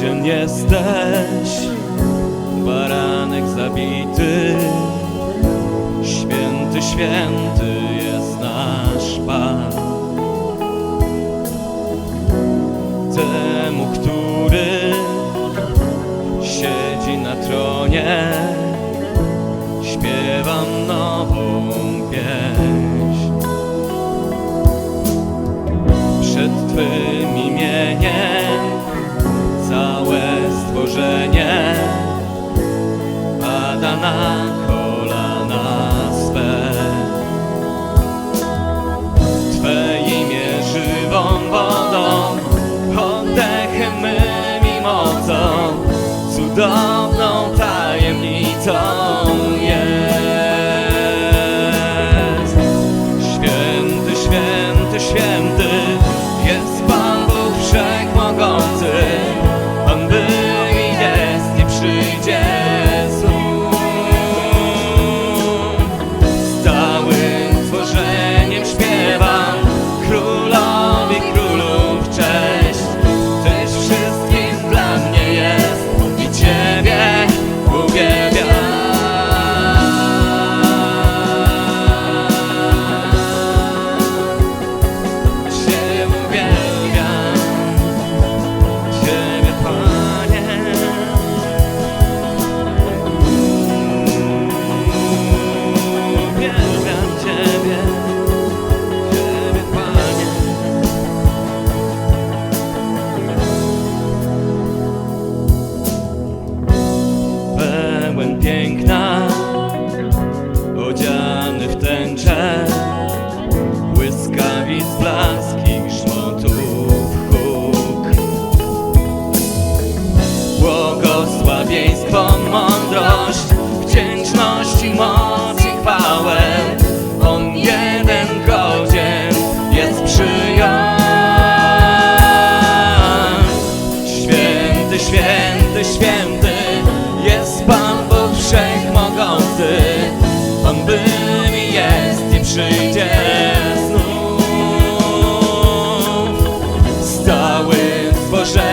Zwycięzcem jesteś, baranek zabity, święty, święty jest nasz Pan. Temu, który siedzi na tronie, śpiewam nową pieśń. Przed Twym imieniem cudowną tajemnicą. Święty jest Pan Bóg Wszechmogący. On bym jest i przyjdzie znów. Stały w Boże